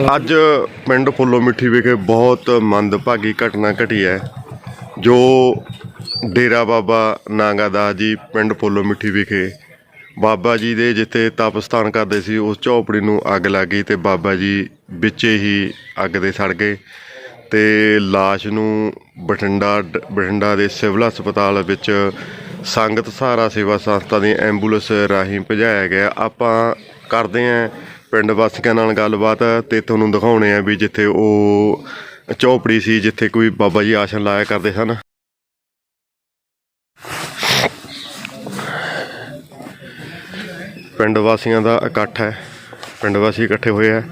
ਅੱਜ ਪਿੰਡ ਫੁੱਲੋ ਮਿੱਠੀ ਵਿਖੇ ਬਹੁਤ ਮੰਦਭਾਗੀ ਘਟਨਾ ਘਟੀ ਹੈ, ਜੋ ਡੇਰਾ ਬਾਬਾ ਨਾਗਾਦਾਸ ਜੀ ਪਿੰਡ ਫੁੱਲੋ ਮਿੱਠੀ ਵਿਖੇ ਬਾਬਾ ਜੀ ਦੇ ਜਿੱਥੇ ਤਪਸਥਾਨ ਕਰਦੇ ਸੀ, ਉਸ ਝੌਪੜੀ ਨੂੰ ਅੱਗ ਲੱਗ ਗਈ ਤੇ ਬਾਬਾ ਜੀ ਵਿੱਚੇ ਹੀ ਅੱਗ ਦੇ ਸੜ ਗਏ ਤੇ লাশ ਨੂੰ ਬਠਿੰਡਾ ਬਠਿੰਡਾ ਦੇ ਸਿਵਲ ਹਸਪਤਾਲ ਵਿੱਚ ਸੰਗਤ ਸਹਾਰਾ ਸੇਵਾ ਸੰਸਥਾ ਦੀ ਐਂਬੂਲੈਂਸ ਰਾਹੀਂ ਭਜਾਇਆ ਗਿਆ। ਆਪਾਂ ਕਰਦੇ ਆਂ ਪਿੰਡ ਵਾਸੀਆਂ ਨਾਲ ਗੱਲਬਾਤ ਤੇ ਤੁਹਾਨੂੰ ਦਿਖਾਉਣੇ ਆ ਵੀ ਜਿੱਥੇ ਉਹ ਝੌਪੜੀ ਸੀ, ਜਿੱਥੇ ਕੋਈ ਬਾਬਾ ਜੀ ਆਸਣ ਲਾਇਆ ਕਰਦੇ ਸਨ। ਪਿੰਡ ਵਾਸੀਆਂ ਦਾ ਇਕੱਠ ਹੈ। ਪਿੰਡ ਵਾਸੀ ਇਕੱਠੇ ਹੋਏ ਆ।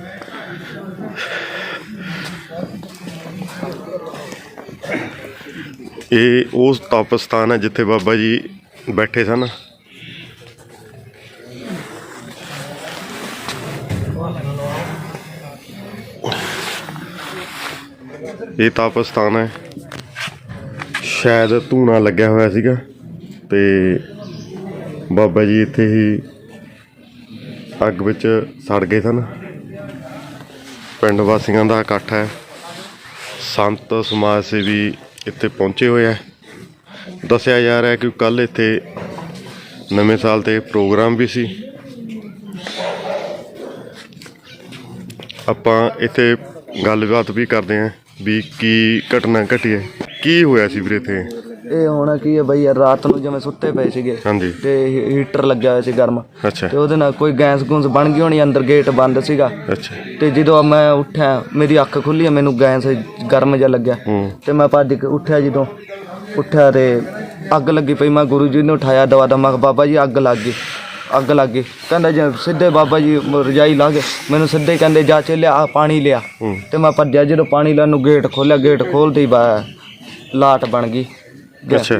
ਇਹ ਉਸ ਤਪ ਸਥਾਨ ਹੈ ਜਿੱਥੇ ਬਾਬਾ ਜੀ ਬੈਠੇ ਸਨ। ਇਹ ਤਪ ਸਥਾਨ ਹੈ। ਸ਼ਾਇਦ ਧੂਣਾ ਲੱਗਿਆ ਹੋਇਆ ਸੀਗਾ ਤੇ ਬਾਬਾ ਜੀ ਇੱਥੇ ਹੀ ਅੱਗ ਵਿੱਚ ਸੜ ਗਏ ਸਨ। ਪਿੰਡ ਵਾਸੀਆਂ ਦਾ ਇਕੱਠ ਹੈ। ਸੰਤ ਸਮਾਜ ਸੇਵੀ ਇੱਥੇ ਪਹੁੰਚੇ ਹੋਏ ਹੈ। ਦੱਸਿਆ ਜਾ ਰਿਹਾ ਕਿ ਕੱਲ ਇੱਥੇ ਨਵੇਂ ਸਾਲ ਤੇ ਪ੍ਰੋਗਰਾਮ ਵੀ ਸੀ। ਆਪਾਂ ਇੱਥੇ ਗੱਲਬਾਤ ਵੀ ਕਰਦੇ ਹਾਂ। ਵੀ ਕੀ ਘਟਨਾ ਘਟੀ ਹੈ? ਕੀ ਹੋਇਆ ਸੀ ਵੀਰੇ ਇੱਥੇ? ਇਹ ਹੋਣਾ ਕੀ ਹੈ ਬਈ ਯਾਰ ਰਾਤ ਨੂੰ ਜਿਵੇਂ ਸੁੱਤੇ ਪਏ ਸੀਗੇ ਹਾਂਜੀ। ਤੇ ਹੀ- ਹੀਟਰ ਲੱਗਿਆ ਹੋਇਆ ਸੀ ਗਰਮ। ਅੱਛਾ। ਤੇ ਉਹਦੇ ਨਾਲ ਕੋਈ ਗੈਸ ਗੂੰਸ ਬਣ ਗਈ ਹੋਣੀ ਅੰਦਰ ਗੇਟ ਬੰਦ ਸੀਗਾ। ਅੱਛਾ। ਤੇ ਜਦੋਂ ਮੈਂ ਉੱਠਿਆ ਮੇਰੀ ਅੱਖ ਖੁੱਲੀ ਮੈਨੂੰ ਗੈਸ ਗਰਮ ਜਿਹਾ ਲੱਗਿਆ। ਹੂੰ। ਤੇ ਮੈਂ ਭੱਜ ਕੇ ਉੱਠਿਆ ਜਦੋਂ। ਉੱਠਿਆ ਤੇ ਅੱਗ ਲੱਗੀ ਪਈ ਮੈਂ ਗੁਰੂ ਜੀ ਨੂੰ ਉਠਾਇਆ ਦਵਾ ਦਾ ਮੈਂ ਕਿਹਾ, ਬਾਬਾ ਜੀ ਅੱਗ ਲੱਗ ਗਈ। ਅੱਗ ਲੱਗ ਗਈ। ਕਹਿੰਦਾ ਜੇ ਸਿੱਧੇ ਬਾਬਾ ਜੀ ਮ- ਰਜਾਈ ਲਾ ਕੇ ਮੈਨੂੰ ਸਿੱਧੇ ਕਹਿੰਦੇ ਜਾ ਚੱਲਿਆ ਆ ਪਾਣੀ ਲਿਆ। ਤੇ ਮੈਂ ਭੱਜਿਆ ਜਦੋਂ ਪਾਣੀ ਲੈਣ ਨੂੰ ਗੇਟ ਖੋਲਿਆ ਗੇਟ ਖੋਲਦੇ ਹੀ ਬਾ ਲਾਟ ਬਣ ਗਈ। ਅੱਛਾ।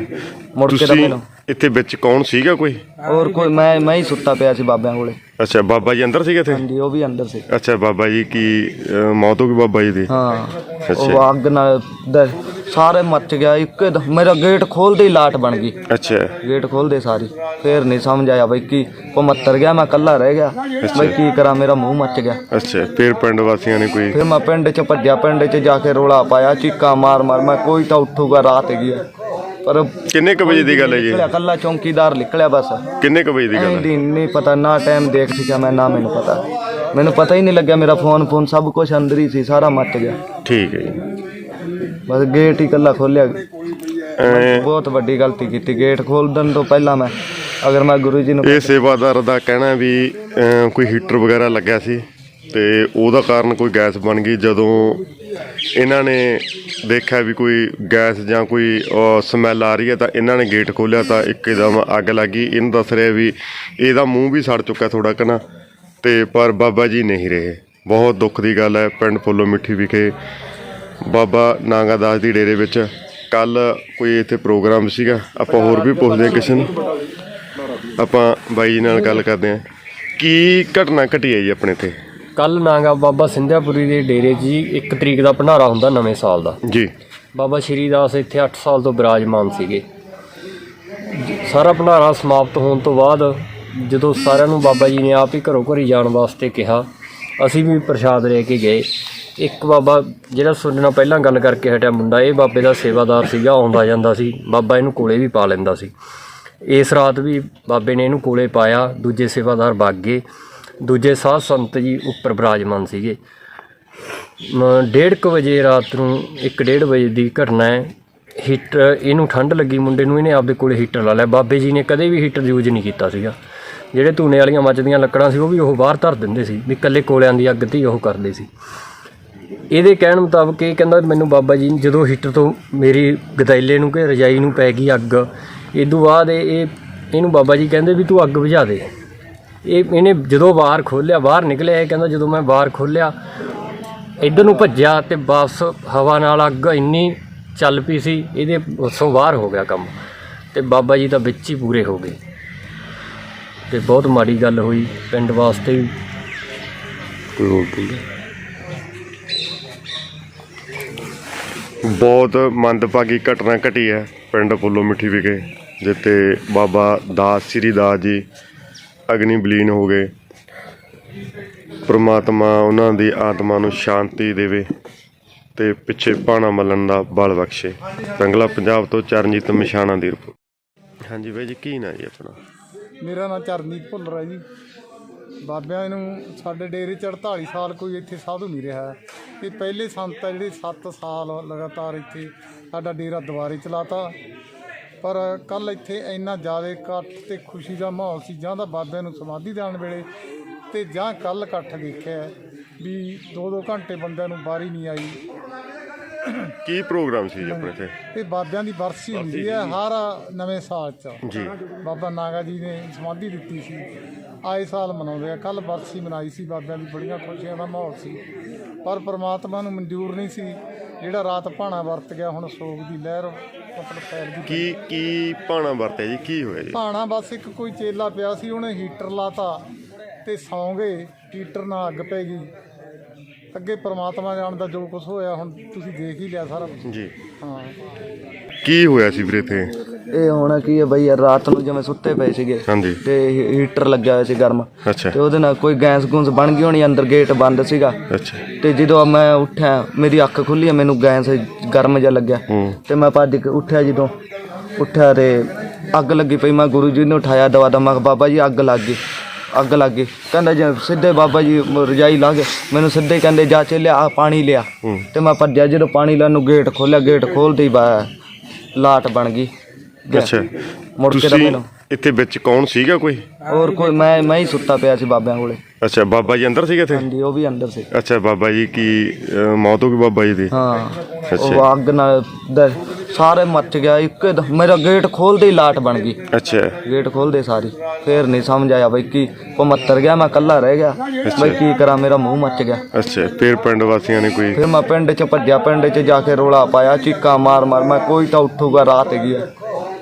ਮੁੜ ਕੇ ਤਾਂ ਤੁਸੀਂ ਮੈਨੂੰ ਇੱਥੇ ਵਿੱਚ ਕੌਣ ਸੀਗਾ ਕੋਈ? ਹੋਰ ਕੋਈ ਮੈਂ ਮੈਂ ਹੀ ਸੁੱਤਾ ਪਿਆ ਸੀ ਬਾਬਿਆਂ ਕੋਲੇ। ਅੱਛਾ ਬਾਬਾ ਜੀ ਅੰਦਰ ਸੀਗੇ ਇੱਥੇ? ਹਾਂਜੀ ਉਹ ਵੀ ਅੰਦਰ ਸੀ। ਅੱਛਾ ਬਾਬਾ ਜੀ ਕੀ ਅਹ, ਮੌਤ ਹੋ ਗਈ ਬਾਬਾ ਜੀ ਦੀ? ਹਾਂ। ਅੱਛਾ। ਉਹ ਅੱਗ ਨਾਲ ਦ- ਸਾਰੇ ਮੱਚ ਗਿਆ ਇੱਕੇ ਦਮ ਮੇਰਾ ਗੇਟ ਖੋਲਦੇ ਹੀ ਲਾਟ ਬਣ ਗਈ। ਅੱਛਾ। ਗੇਟ ਖੋਲਦੇ ਸਾਰੀ। ਫੇਰ ਨਹੀਂ ਸਮਝ ਆਇਆ ਬਈ ਕੀ ਕੋ ਮੱਤਰ ਗਿਆ ਮੈਂ ਕੱਲਾ ਰਹਿ ਗਿਆ। ਬਈ ਕੀ ਕਰਾਂ ਮੇਰਾ ਮੂੰਹ ਮੱਚ ਗਿਆ। ਅੱਛਾ ਫਿਰ ਪਿੰਡ ਵਾਸੀਆਂ ਨੇ ਕੋਈ ਫਿਰ ਮੈਂ ਪਿੰਡ 'ਚ ਭੱਜਿਆ ਪਿੰਡ 'ਚ ਜਾ ਕੇ ਰੋਲਾ ਪਾਇਆ ਚੀਕਾਂ ਮਾਰ ਮਾਰ ਮੈਂ ਕੋਈ ਤਾਂ ਉੱਠੂਗਾ ਰਾਤ ਹੈਗੀ ਆ। ਪਰ ਕਿੰਨੇ ਕੁ ਵਜੇ ਦੀ ਗੱਲ ਹੈ ਜੀ? ਨਿਕਲਿਆ ਕੱਲਾ ਚੌਂਕੀਦਾਰ ਨਿਕਲਿਆ ਬਸ। ਕਿੰਨੇ ਕੁ ਵਜੇ ਦੀ ਗੱਲ ਹੈ? ਨਹੀਂ ਪਤਾ ਨਾ ਟਾਈਮ ਦੇਖ ਸਿਆ ਮੈਂ ਨਾ ਮੈਨੂੰ ਪਤਾ। ਮੈਨੂੰ ਪਤਾ ਹੀ ਨਹੀਂ ਲੱਗਿਆ ਮੇਰਾ ਫੋਨ ਫੋਨ ਸਭ ਕੁਝ ਅੰਦਰ ਹੀ ਸੀ ਸਾਰਾ ਮੱਚ ਗਿਆ। ਠੀਕ ਹੈ ਜੀ। ਬਸ ਗੇਟ ਹੀ ਕੱਲਾ ਖੋਲਿਆ ਬਹੁਤ ਵੱਡੀ ਗਲਤੀ ਕੀਤੀ। ਗੇਟ ਖੋਲਣ ਤੋਂ ਪਹਿਲਾਂ ਮੈਂ ਅਗਰ ਮੈਂ ਗੁਰੂ ਜੀ ਨੂੰ ਇਹ ਸੇਵਾਦਾਰ ਦਾ ਕਹਿਣਾ ਵੀ ਕੋਈ ਹੀਟਰ ਵਗੈਰਾ ਲੱਗਿਆ ਸੀ ਤੇ ਉਹਦਾ ਕਾਰਨ ਕੋਈ ਗੈਸ ਬਣ ਗਈ। ਜਦੋਂ ਇਹਨਾਂ ਨੇ ਦੇਖਿਆ ਵੀ ਕੋਈ ਗੈਸ ਜਾਂ ਕੋਈ ਸਮੈਲ ਆ ਰਹੀ ਹੈ ਤਾਂ ਇਹਨਾਂ ਨੇ ਗੇਟ ਖੋਲ੍ਹਿਆ ਤਾਂ ਇੱਕਦਮ ਅੱਗ ਲੱਗ ਗਈ। ਇਹਨੂੰ ਦੱਸ ਰਿਹਾ ਵੀ ਇਹਦਾ ਮੂੰਹ ਵੀ ਸੜ ਚੁੱਕਾ ਥੋੜਾ ਕਨਾ ਤੇ ਪਰ ਬਾਬਾ ਜੀ ਨਹੀਂ ਰਹੇ। ਬਹੁਤ ਦੁੱਖ ਦੀ ਗੱਲ ਹੈ। ਪਿੰਡ ਫੁੱਲੋ ਮਿੱਠੀ ਵਿਖੇ ਬਾਬਾ ਨਾਗਾ ਦਾਸ ਦੀ ਡੇਰੇ ਵਿੱਚ। ਕੱਲ ਕੋਈ ਇੱਥੇ ਪ੍ਰੋਗਰਾਮ ਸੀਗਾ। ਆਪਾਂ ਹੋਰ ਵੀ ਪੁੱਛਦੇ ਹਾਂ ਕਿਸੇ ਨੂੰ। ਆਪਾਂ ਬਾਈ ਜੀ ਨਾਲ ਗੱਲ ਕਰਦੇ ਹਾਂ। ਕੀ ਘਟਨਾ ਘਟੀ ਹੈ ਜੀ ਆਪਣੇ ਇੱਥੇ? ਕੱਲ ਨਾਗਾ ਬਾਬਾ ਸਿੰਧਿਆਪੁਰੀ ਦੇ ਡੇਰੇ 'ਚ ਜੀ 1 ਤਰੀਕ ਦਾ ਭੰਡਾਰਾ ਹੁੰਦਾ ਨਵੇਂ ਸਾਲ ਦਾ। ਜੀ। ਬਾਬਾ ਸ਼੍ਰੀ ਦਾਸ ਇੱਥੇ 8 ਸਾਲ ਤੋਂ ਬਿਰਾਜਮਾਨ ਸੀਗੇ। ਸਾਰਾ ਭੰਡਾਰਾ ਸਮਾਪਤ ਹੋਣ ਤੋਂ ਬਾਅਦ ਜਦੋਂ ਸਾਰਿਆਂ ਨੂੰ ਬਾਬਾ ਜੀ ਨੇ ਆਪ ਹੀ ਘਰੋਂ ਘਰੀ ਜਾਣ ਵਾਸਤੇ ਕਿਹਾ ਅਸੀਂ ਵੀ ਪ੍ਰਸ਼ਾਦ ਲੈ ਕੇ ਗਏ। ਇੱਕ ਬਾਬਾ ਜਿਹੜਾ ਤੁਹਾਡੇ ਨਾਲ ਪਹਿਲਾਂ ਗੱਲ ਕਰਕੇ ਹਟਿਆ ਮੁੰਡਾ, ਇਹ ਬਾਬੇ ਦਾ ਸੇਵਾਦਾਰ ਸੀਗਾ, ਆਉਂਦਾ ਜਾਂਦਾ ਸੀ। ਬਾਬਾ ਇਹਨੂੰ ਕੋਲੇ ਵੀ ਪਾ ਲੈਂਦਾ ਸੀ। ਇਸ ਰਾਤ ਵੀ ਬਾਬੇ ਨੇ ਇਹਨੂੰ ਕੋਲੇ ਪਾਇਆ, ਦੂਜੇ ਸੇਵਾਦਾਰ ਵਗ ਗਏ। ਦੂਜੇ ਸਾਧ ਸੰਤ ਜੀ ਉੱਪਰ ਬਰਾਜਮਾਨ ਸੀਗੇ। ਮ- ਡੇਢ ਕੁ ਵਜੇ ਰਾਤ ਨੂੰ 1:30 ਵਜੇ ਦੀ ਘਟਨਾ ਹੈ। ਹੀਟਰ, ਇਹਨੂੰ ਠੰਡ ਲੱਗੀ, ਮੁੰਡੇ ਨੂੰ ਇਹਨੇ ਆਪਦੇ ਕੋਲੇ ਹੀਟਰ ਲਾ ਲਿਆ। ਬਾਬੇ ਜੀ ਨੇ ਕਦੇ ਵੀ ਹੀਟਰ ਯੂਜ਼ ਨਹੀਂ ਕੀਤਾ ਸੀਗਾ। ਜਿਹੜੇ ਧੂਨੇ ਵਾਲੀਆਂ ਮੱਚਦੀਆਂ ਲੱਕੜਾਂ ਸੀ, ਉਹ ਵੀ ਉਹ ਬਾਹਰ ਧਰ ਦਿੰਦੇ ਸੀ। ਵੀ ਇਕੱਲੇ ਕੋਲਿਆਂ ਦੀ ਅੱਗ ਤੇ ਉਹ ਕਰਦੇ ਸੀ। ਇਹਦੇ ਕਹਿਣ ਮੁਤਾਬਕ ਇਹ ਕਹਿੰਦਾ ਮੈਨੂੰ ਬਾਬਾ ਜੀ ਜਦੋਂ ਹੀਟਰ ਤੋਂ ਮੇਰੀ ਗਦੈਲੇ ਨੂੰ ਕਿ ਰਜਾਈ ਨੂੰ ਪੈ ਗਈ ਅੱਗ ਇਦੋਂ ਬਾਅਦ ਇਹ ਇਹਨੂੰ ਬਾਬਾ ਜੀ ਕਹਿੰਦੇ ਵੀ ਤੂੰ ਅੱਗ ਬੁਝਾ ਦੇ। ਇਹ, ਇਹਨੇ ਜਦੋਂ ਬਾਹਰ ਖੋਲਿਆ ਬਾਹਰ ਨਿਕਲਿਆ, ਇਹ ਕਹਿੰਦਾ ਜਦੋਂ ਮੈਂ ਬਾਹਰ ਖੋਲਿਆ ਇੱਧਰ ਨੂੰ ਭੱਜਿਆ ਤੇ ਵਾਪਸ ਹਵਾ ਨਾਲ ਅੱਗ ਇੰਨੀ ਚੱਲ ਪਈ ਸੀ, ਇਹਦੇ ਉਸੋਂ ਬਾਹਰ ਹੋ ਗਿਆ ਕੰਮ ਤੇ ਬਾਬਾ ਜੀ ਤਾਂ ਵਿੱਚ ਹੀ ਪੂਰੇ ਹੋ ਗਏ। ਤੇ ਬਹੁਤ ਮਾੜੀ ਗੱਲ ਹੋਈ, ਪਿੰਡ ਵਾਸਤੇ ਵੀ। ਕੋਈ ਹੋਰ ਬੋਲੇ ਬਹੁਤ ਮੰਦਭਾਗੀ ਘਟਨਾ ਘਟੀ ਹੈ ਪਿੰਡ ਫੁੱਲੋ ਮਿੱਠੀ ਵਿਖੇ, ਜਿੱਥੇ ਬਾਬਾ ਦਾਸ, ਸ੍ਰੀ ਦਾਸ ਜੀ ਅਗਨੀ ਬਲੀਨ ਹੋ ਗਏ। ਪ੍ਰਮਾਤਮਾ ਉਹਨਾਂ ਦੀ ਆਤਮਾ ਨੂੰ ਸ਼ਾਂਤੀ ਦੇਵੇ ਤੇ ਪਿੱਛੇ ਪਾਣਾ ਮੱਲਣ ਦਾ ਬਲ ਬਖਸ਼ੇ। ਰੰਗਲਾ ਪੰਜਾਬ ਤੋਂ ਚਰਨਜੀਤ ਮਿਸ਼ਾਣਾ ਦੀ ਰਿਪੋਰਟ ਹਾਂਜੀ ਬਾਈ ਜੀ, ਕੀ ਨਾਂ ਜੀ ਆਪਣਾ? ਮੇਰਾ ਨਾਮ ਚਰਨਜੀਤ ਭੁੱਲਰ ਹੈ ਜੀ। ਬਾਬਿਆਂ ਨੂੰ ਸਾਡੇ ਡੇਰੇ ਚ 48 ਸਾਲ ਕੋਈ ਇੱਥੇ ਸਾਧੂ ਨਹੀਂ ਰਿਹਾ। ਇਹ ਪਹਿਲੇ ਸੰਤ ਆ ਜਿਹੜੇ 7 ਸਾਲ ਲਗਾਤਾਰ ਇੱਥੇ ਸਾਡਾ ਡੇਰਾ ਦੁਬਾਰੇ ਚਲਾਤਾ ਪਰ ਕੱਲ ਇੱਥੇ ਇੰਨਾ ਜ਼ਿਆਦਾ ਇਕੱਠ ਤੇ ਖੁਸ਼ੀ ਦਾ ਮਾਹੌਲ ਸੀ, ਜਾਂ ਤਾਂ ਬਾਬਿਆਂ ਨੂੰ ਸਮਾਧੀ ਦੇਣ ਵੇਲੇ ਤੇ ਜਾਂ ਕੱਲ ਇਕੱਠ ਦੇਖਿਆ ਵੀ 2-2 ਘੰਟੇ ਬੰਦਿਆਂ ਨੂੰ ਬਾਰੀ ਨਹੀਂ ਆਈ। ਕੀ ਪ੍ਰੋਗਰਾਮ ਸੀ ਜੀ ਆਪਣੇ ਤੇ ਇਹ ਬਾਬਿਆਂ ਦੀ ਬਰਸੀ ਹੁੰਦੀ ਹੈ ਹਰ ਨਵੇਂ ਸਾਲ 'ਚ। ਜੀ। ਬਾਬਾ ਨਾਗਾ ਜੀ ਨੇ ਸਮਾਧੀ ਦਿੱਤੀ ਸੀ। ਆਏ ਸਾਲ ਮਨਾਉਂਦੇ ਆ। ਕੱਲ ਬਰਸੀ ਮਨਾਈ ਸੀ ਬਾਬਿਆਂ ਦੀ ਬੜੀਆਂ ਖੁਸ਼ੀਆਂ ਦਾ ਮਾਹੌਲ ਸੀ। ਪਰ ਪ੍ਰਮਾਤਮਾ ਨੂੰ ਮਨਜ਼ੂਰ ਨਹੀਂ ਸੀ। ਜਿਹੜਾ ਰਾਤ ਭਾਣਾ ਵਰਤ ਗਿਆ ਹੁਣ ਸੋਗ ਦੀ ਲਹਿਰ ਮਤਲਬ ਫੈਲ ਗਈ। ਕੀ ਕੀ ਪਾਣਾ ਵਰਤਿਆ ਜੀ? ਕੀ ਹੋਇਆ ਜੀ? ਭਾਣਾ ਬਸ ਇੱਕ ਕੋਈ ਚੇਲਾ ਪਿਆ ਸੀ ਉਹਨੇ ਹੀਟਰ ਲਾਤਾ ਤੇ ਸੌਂ ਗਏ। ਹੀਟਰ ਨਾਲ ਅੱਗ ਪੈ ਗਈ। ਅੱਗੇ ਪ੍ਰਮਾਤਮਾ ਜਾਣਦਾ ਜੋ ਕੁਝ ਹੋਇਆ ਹੁਣ ਤੁਸੀਂ ਦੇਖ ਹੀ ਲਿਆ ਸਾਰਾ। ਜੀ। ਹਾਂ। ਕੀ ਹੋਇਆ ਸੀ ਵੀਰੇ ਤੇ ਇਹ ਹੋਣਾ ਕੀ ਹੈ ਬਈ ਯਾਰ ਰਾਤ ਨੂੰ ਜਿਵੇਂ ਸੁੱਤੇ ਪਏ ਸੀਗੇ ਹਾਂਜੀ। ਤੇ ਹੀ- ਹੀਟਰ ਲੱਗਿਆ ਹੋਇਆ ਸੀ ਗਰਮ। ਅੱਛਾ। ਤੇ ਉਹਦੇ ਨਾਲ ਕੋਈ ਗੈਸ ਗੂੰਸ ਬਣ ਗਈ ਹੋਣੀ ਅੰਦਰ ਗੇਟ ਬੰਦ ਸੀਗਾ। ਅੱਛਾ। ਤੇ ਜਦੋਂ ਮੈਂ ਉੱਠਿਆ ਮੇਰੀ ਅੱਖ ਖੁੱਲੀ ਮੈਨੂੰ ਗੈਸ ਗਰਮ ਜਿਹਾ ਲੱਗਿਆ। ਹੂੰ। ਤੇ ਮੈਂ ਭੱਜ ਕੇ ਉੱਠਿਆ ਜਦੋਂ ਉੱਠਿਆ ਤੇ ਅੱਗ ਲੱਗੀ ਪਈ ਮੈਂ ਗੁਰੂ ਜੀ ਨੂੰ ਉਠਾਇਆ ਦਵਾ ਦਾ ਮੈਂ ਕਿਹਾ, ਬਾਬਾ ਜੀ ਅੱਗ ਲੱਗ ਗਈ। ਅੱਗ ਲੱਗ ਗਈ। ਕਹਿੰਦਾ ਜੇ ਸਿੱਧੇ ਬਾਬਾ ਜੀ ਮ- ਰਜਾਈ ਲਾ ਕੇ ਮੈਨੂੰ ਸਿੱਧੇ ਕਹਿੰਦੇ ਜਾ ਚੱਲਿਆ ਆ ਪਾਣੀ ਲਿਆ। ਹੂੰ। ਤੇ ਮੈਂ ਭੱਜਿਆ ਜਦੋਂ ਪਾਣੀ ਲੈਣ ਨੂੰ ਗੇਟ ਖੋਲਿਆ ਗੇਟ ਖੋਲਦੇ ਬਾ ਲਾਟ ਬਣ ਗਈ। ਅੱਛਾ। ਮੁੜ ਕੇ ਤਾਂ ਤੁਸੀਂ ਮੈਨੂੰ ਇੱਥੇ ਵਿੱਚ ਕੌਣ ਸੀਗਾ ਕੋਈ? ਹੋਰ ਕੋਈ ਮੈਂ ਮੈਂ ਹੀ ਸੁੱਤਾ ਪਿਆ ਸੀ ਬਾਬਿਆਂ ਕੋਲੇ। ਅੱਛਾ ਬਾਬਾ ਜੀ ਅੰਦਰ ਸੀਗੇ ਇੱਥੇ? ਹਾਂਜੀ ਉਹ ਵੀ ਅੰਦਰ ਸੀ। ਅੱਛਾ ਬਾਬਾ ਜੀ ਕੀ ਅਹ, ਮੌਤ ਹੋ ਗਈ ਬਾਬਾ ਜੀ ਦੀ? ਹਾਂ। ਅੱਛਾ। ਉਹ ਅੱਗ ਨਾਲ ਦ- ਸਾਰੇ ਮੱਚ ਗਿਆ ਇੱਕ ਦਮ ਮੇਰਾ ਗੇਟ ਖੋਲਦੇ ਹੀ ਲਾਟ ਬਣ ਗਈ। ਅੱਛਾ। ਗੇਟ ਖੋਲਦੇ ਸਾਰੀ। ਫੇਰ ਨਹੀਂ ਸਮਝ ਆਇਆ ਬਈ ਕੀ ਉਹ ਮੱਤਰ ਗਿਆ ਮੈਂ ਕੱਲਾ ਰਹਿ ਗਿਆ। ਬਈ ਕੀ ਕਰਾਂ ਮੇਰਾ ਮੂੰਹ ਮੱਚ ਗਿਆ। ਅੱਛਾ ਫਿਰ ਪਿੰਡ ਵਾਸੀਆਂ ਨੇ ਕੋਈ ਫਿਰ ਮੈਂ ਪਿੰਡ 'ਚ ਭੱਜਿਆ ਪਿੰਡ 'ਚ ਜਾ ਕੇ ਰੋਲਾ ਪਾਇਆ ਚੀਕਾਂ ਮਾਰ ਮਾਰ ਮੈਂ ਕੋਈ ਤਾਂ ਉੱਠੂਗਾ ਰਾਤ ਹੈਗੀ ਆ।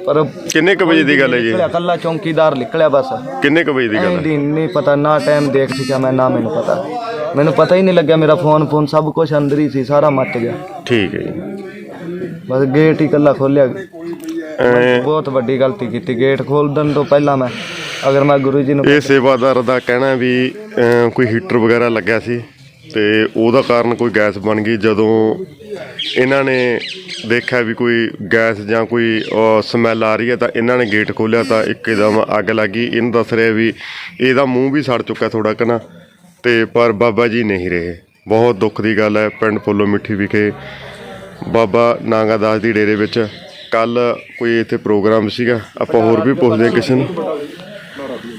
ਪਰ ਕਿੰਨੇ ਕ ਵਜੇ ਦੀ ਗੱਲ ਹੈ ਜੀ ਨਿਕਲਿਆ ਕੱਲਾ ਚੌਂਕੀਦਾਰ ਨਿਕਲਿਆ ਬਸ। ਕਿੰਨੇ ਕ ਵਜੇ ਦੀ ਗੱਲ ਹੈ? ਐਂਦੀ ਨਹੀਂ ਪਤਾ ਨਾ ਟਾਈਮ ਦੇਖ ਸਕਿਆ ਮੈਂ ਨਾ ਮੈਨੂੰ ਪਤਾ। ਮੈਨੂੰ ਪਤਾ ਹੀ ਨਹੀਂ ਲੱਗਿਆ ਮੇਰਾ ਫੋਨ ਫੋਨ ਸਭ ਕੁਝ ਅੰਦਰ ਹੀ ਸੀ ਸਾਰਾ ਮੱਚ ਗਿਆ। ਠੀਕ ਹੈ ਜੀ। ਬਸ ਗੇਟ ਹੀ ਕੱਲਾ ਖੋਲਿਆ ਐਂ ਬਹੁਤ ਵੱਡੀ ਗਲਤੀ ਕੀਤੀ। ਗੇਟ ਖੋਲਣ ਤੋਂ ਪਹਿਲਾਂ ਮੈਂ ਅਗਰ ਮੈਂ ਗੁਰੂ ਜੀ ਨੂੰ ਇਹ ਸੇਵਾਦਾਰ ਦਾ ਕਹਿਣਾ ਵੀ ਕੋਈ ਹੀਟਰ ਵਗੈਰਾ ਲੱਗਿਆ ਸੀ ਤੇ ਉਹਦਾ ਕਾਰਨ ਕੋਈ ਗੈਸ ਬਣ ਗਈ ਜਦੋਂ ਇਹਨਾਂ ਨੇ ਦੇਖਿਆ ਵੀ ਕੋਈ ਗੈਸ ਜਾਂ ਕੋਈ ਸਮੈਲ ਆ ਰਹੀ ਹੈ ਤਾਂ ਇਹਨਾਂ ਨੇ ਗੇਟ ਖੋਲ੍ਹਿਆ ਤਾਂ ਇੱਕਦਮ ਅੱਗ ਲੱਗੀ ਇਹਨੂੰ ਦੱਸ ਰਿਹਾ ਵੀ ਇਹਦਾ ਮੂੰਹ ਵੀ ਸੜ ਚੁੱਕਾ ਥੋੜਾ ਕਨਾ ਤੇ ਪਰ ਬਾਬਾ ਜੀ ਨਹੀਂ ਰਹੇ। ਬਹੁਤ ਦੁੱਖ ਦੀ ਗੱਲ ਹੈ ਪਿੰਡ ਫੁੱਲੋ ਮਿੱਠੀ ਵਿਖੇ। ਬਾਬਾ ਨਾਗਾ ਦਾਸ ਦੀ ਡੇਰੇ ਵਿੱਚ ਕੱਲ ਕੋਈ ਇੱਥੇ ਪ੍ਰੋਗਰਾਮ ਸੀਗਾ। ਆਪਾਂ ਹੋਰ ਵੀ ਪੁੱਛਦੇ ਹਾਂ ਕਿਸੇ ਨੂੰ।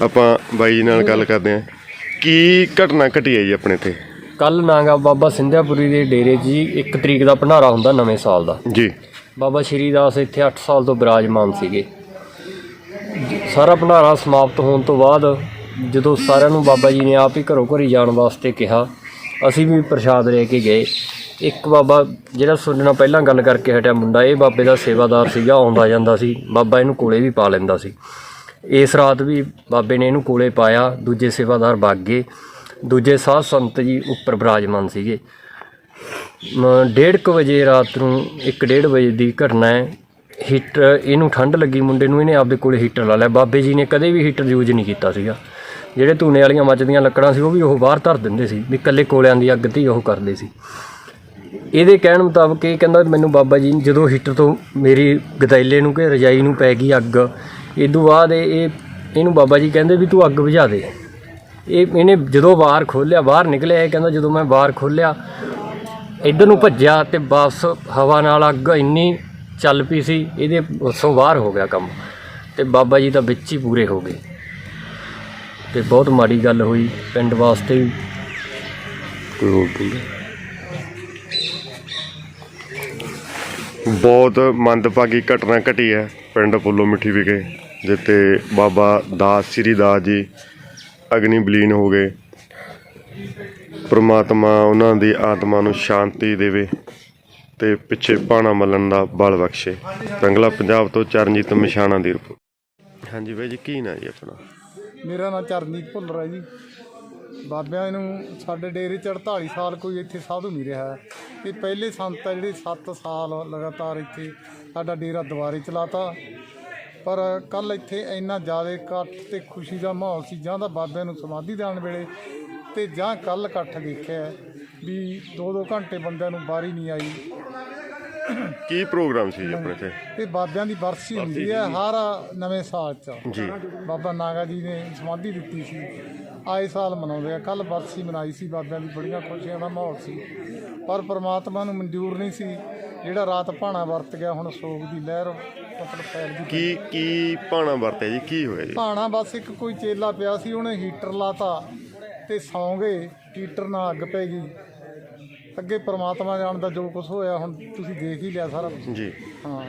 ਆਪਾਂ ਬਾਈ ਜੀ ਨਾਲ ਗੱਲ ਕਰਦੇ ਹਾਂ। ਕੀ ਘਟਨਾ ਘਟੀ ਹੈ ਜੀ ਆਪਣੇ ਤੇ ਕੱਲ ਨਾਗਾ ਬਾਬਾ ਸਿੰਧਿਆਪੁਰੀ ਦੇ ਡੇਰੇ 'ਚ ਜੀ 1 ਤਰੀਕ ਦਾ ਭੰਡਾਰਾ ਹੁੰਦਾ ਨਵੇਂ ਸਾਲ ਦਾ। ਜੀ। ਬਾਬਾ ਸ਼੍ਰੀ ਦਾਸ ਇੱਥੇ 8 ਸਾਲ ਤੋਂ ਬਿਰਾਜਮਾਨ ਸੀਗੇ। ਸਾਰਾ ਭੰਡਾਰਾ ਸਮਾਪਤ ਹੋਣ ਤੋਂ ਬਾਅਦ ਜਦੋਂ ਸਾਰਿਆਂ ਨੂੰ ਬਾਬਾ ਜੀ ਨੇ ਆਪ ਹੀ ਘਰੋਂ ਘਰੀ ਜਾਣ ਵਾਸਤੇ ਕਿਹਾ ਅਸੀਂ ਵੀ ਪ੍ਰਸ਼ਾਦ ਲੈ ਕੇ ਗਏ। ਇੱਕ ਬਾਬਾ ਜਿਹੜਾ ਤੁਹਾਡੇ ਨਾਲ ਪਹਿਲਾਂ ਗੱਲ ਕਰਕੇ ਹਟਿਆ ਮੁੰਡਾ ਇਹ ਬਾਬੇ ਦਾ ਸੇਵਾਦਾਰ ਸੀਗਾ ਆਉਂਦਾ ਜਾਂਦਾ ਸੀ। ਬਾਬਾ ਇਹਨੂੰ ਕੋਲੇ ਵੀ ਪਾ ਲੈਂਦਾ ਸੀ। ਇਸ ਰਾਤ ਵੀ ਬਾਬੇ ਨੇ ਇਹਨੂੰ ਕੋਲੇ ਪਾਇਆ ਦੂਜੇ ਸੇਵਾਦਾਰ ਭੱਗ ਗਏ। ਦੂਜੇ ਸਾਧ ਸੰਤ ਜੀ ਉੱਪਰ ਬਰਾਜਮਾਨ ਸੀਗੇ। ਮ- ਡੇਢ ਕੁ ਵਜੇ ਰਾਤ ਨੂੰ 1:30 ਵਜੇ ਦੀ ਘਟਨਾ ਹੈ। ਹੀਟਰ, ਇਹਨੂੰ ਠੰਡ ਲੱਗੀ ਮੁੰਡੇ ਨੂੰ, ਇਹਨੇ ਆਪਦੇ ਕੋਲੇ ਹੀਟਰ ਲਾ ਲਿਆ। ਬਾਬੇ ਜੀ ਨੇ ਕਦੇ ਵੀ ਹੀਟਰ ਯੂਜ਼ ਨਹੀਂ ਕੀਤਾ ਸੀਗਾ। ਜਿਹੜੇ ਧੂਨੇ ਵਾਲੀਆਂ ਮੱਚਦੀਆਂ ਲੱਕੜਾਂ ਸੀ, ਉਹ ਵੀ ਉਹ ਬਾਹਰ ਧਰ ਦਿੰਦੇ ਸੀ, ਵੀ ਇਕੱਲੇ ਕੋਲਿਆਂ ਦੀ ਅੱਗ ਤੇ ਹੀ ਉਹ ਕਰਦੇ ਸੀ। ਇਹਦੇ ਕਹਿਣ ਮੁਤਾਬਕ ਇਹ ਕਹਿੰਦਾ ਮੈਨੂੰ ਬਾਬਾ ਜੀ, ਜਦੋਂ ਹੀਟਰ ਤੋਂ ਮੇਰੀ ਗਦੈਲੇ ਨੂੰ ਕਿ ਰਜਾਈ ਨੂੰ ਪੈ ਗਈ ਅੱਗ ਇਦੋਂ ਬਾਅਦ ਇਹ ਇਹ- ਇਹਨੂੰ ਬਾਬਾ ਜੀ ਕਹਿੰਦੇ ਵੀ ਤੂੰ ਅੱਗ ਬੁਝਾ ਦੇ। ਇਹ ਇਹਨੇ ਜਦੋਂ ਬਾਹਰ ਖੋਲਿਆ ਬਾਹਰ ਨਿਕਲਿਆ, ਇਹ ਕਹਿੰਦਾ ਜਦੋਂ ਮੈਂ ਬਾਹਰ ਖੋਲਿਆ ਇੱਧਰ ਨੂੰ ਭੱਜਿਆ ਤੇ ਵਾਪਸ ਹਵਾ ਨਾਲ ਅੱਗ ਇੰਨੀ ਚੱਲ ਪਈ ਸੀ, ਇਹਦੇ ਉਸੋਂ ਬਾਹਰ ਹੋ ਗਿਆ ਕੰਮ ਤੇ ਬਾਬਾ ਜੀ ਤਾਂ ਵਿੱਚ ਹੀ ਪੂਰੇ ਹੋ ਗਏ। ਤੇ ਬਹੁਤ ਮਾੜੀ ਗੱਲ ਹੋਈ, ਪਿੰਡ ਵਾਸਤੇ ਵੀ। ਕੋਈ ਹੋਰ ਬੋਲਦਾ ਬਹੁਤ ਮੰਦਭਾਗੀ ਘਟਨਾ ਘਟੀ ਹੈ, ਪਿੰਡ ਫੁੱਲੋ ਮਿੱਠੀ ਵਿਖੇ, ਜਿੱਥੇ ਬਾਬਾ ਦਾਸ, ਸ੍ਰੀ ਦਾਸ ਜੀ ਅਗਨੀ ਬਲੀਨ ਹੋ ਗਏ। ਪ੍ਰਮਾਤਮਾ ਉਹਨਾਂ ਦੀ ਆਤਮਾ ਨੂੰ ਸ਼ਾਂਤੀ ਦੇਵੇ ਤੇ ਪਿੱਛੇ ਪਾਣਾ ਮੱਲਣ ਦਾ ਬਲ ਬਖਸ਼ੇ। ਰੰਗਲਾ ਪੰਜਾਬ ਤੋਂ ਚਰਨਜੀਤ ਮਿਸ਼ਾਣਾ ਦੀ ਰਿਪੋਰਟ ਹਾਂਜੀ ਬਾਈ ਜੀ, ਕੀ ਨਾ ਜੀ ਆਪਣਾ? ਮੇਰਾ ਨਾਮ ਚਰਨਜੀਤ ਭੁੱਲਰ ਹੈ ਜੀ। ਬਾਬਿਆਂ ਨੂੰ ਸਾਡੇ ਡੇਰੇ ਚ 48 ਸਾਲ ਕੋਈ ਇੱਥੇ ਸਾਧੂ ਨਹੀਂ ਰਿਹਾ। ਇਹ ਪਹਿਲੇ ਸੰਤ ਆ ਜਿਹੜੇ 7 ਸਾਲ ਲਗਾਤਾਰ ਇੱਥੇ ਸਾਡਾ ਡੇਰਾ ਦੁਬਾਰੇ ਚਲਾਤਾ। ਪਰ ਕੱਲ ਇੱਥੇ ਇੰਨਾ ਜ਼ਿਆਦਾ ਇਕੱਠ ਤੇ ਖੁਸ਼ੀ ਦਾ ਮਾਹੌਲ ਸੀ ਜਾਂ ਤਾਂ ਬਾਬਿਆਂ ਨੂੰ ਸਮਾਧੀ ਦੇਣ ਵੇਲੇ ਤੇ ਜਾਂ ਕੱਲ ਇਕੱਠ ਦੇਖਿਆ ਵੀ ਦੋ ਦੋ ਘੰਟੇ ਬੰਦਿਆਂ ਨੂੰ ਬਾਰੀ ਨਹੀਂ ਆਈ। ਕੀ ਪ੍ਰੋਗਰਾਮ ਸੀ ਜੀ ਆਪਣੇ ਤੇ ਇਹ ਬਾਬਿਆਂ ਦੀ ਬਰਸੀ ਹੁੰਦੀ ਹੈ ਹਰ ਨਵੇਂ ਸਾਲ 'ਚ। ਜੀ। ਬਾਬਾ ਨਾਗਾ ਜੀ ਨੇ ਸਮਾਧੀ ਦਿੱਤੀ ਸੀ। ਆਏ ਸਾਲ ਮਨਾਉਂਦੇ ਆ। ਕੱਲ ਬਰਸੀ ਮਨਾਈ ਸੀ ਬਾਬਿਆਂ ਦੀ ਬੜੀਆਂ ਖੁਸ਼ੀਆਂ ਦਾ ਮਾਹੌਲ ਸੀ। ਪਰ ਪ੍ਰਮਾਤਮਾ ਨੂੰ ਮਨਜ਼ੂਰ ਨਹੀਂ ਸੀ। ਜਿਹੜਾ ਰਾਤ ਭਾਣਾ ਵਰਤ ਗਿਆ ਹੁਣ ਸੋਗ ਦੀ ਲਹਿਰ ਮਤਲਬ ਫੈਲ ਗਈ ਕੀ ਕੀ ਪਾਣਾ ਵਰਤਿਆ ਜੀ? ਕੀ ਹੋਇਆ ਜੀ? ਭਾਣਾ ਬਸ ਇੱਕ ਕੋਈ ਚੇਲਾ ਪਿਆ ਸੀ ਉਹਨੇ ਹੀਟਰ ਲਾਤਾ ਤੇ ਸੌਂ ਗਏ। ਹੀਟਰ ਨਾਲ ਅੱਗ ਪੈ ਗਈ। ਅੱਗੇ ਪ੍ਰਮਾਤਮਾ ਜਾਣਦਾ ਜੋ ਕੁਝ ਹੋਇਆ ਹੁਣ ਤੁਸੀਂ ਦੇਖ ਹੀ ਲਿਆ ਸਾਰਾ ਕੁਛ। ਜੀ। ਹਾਂ।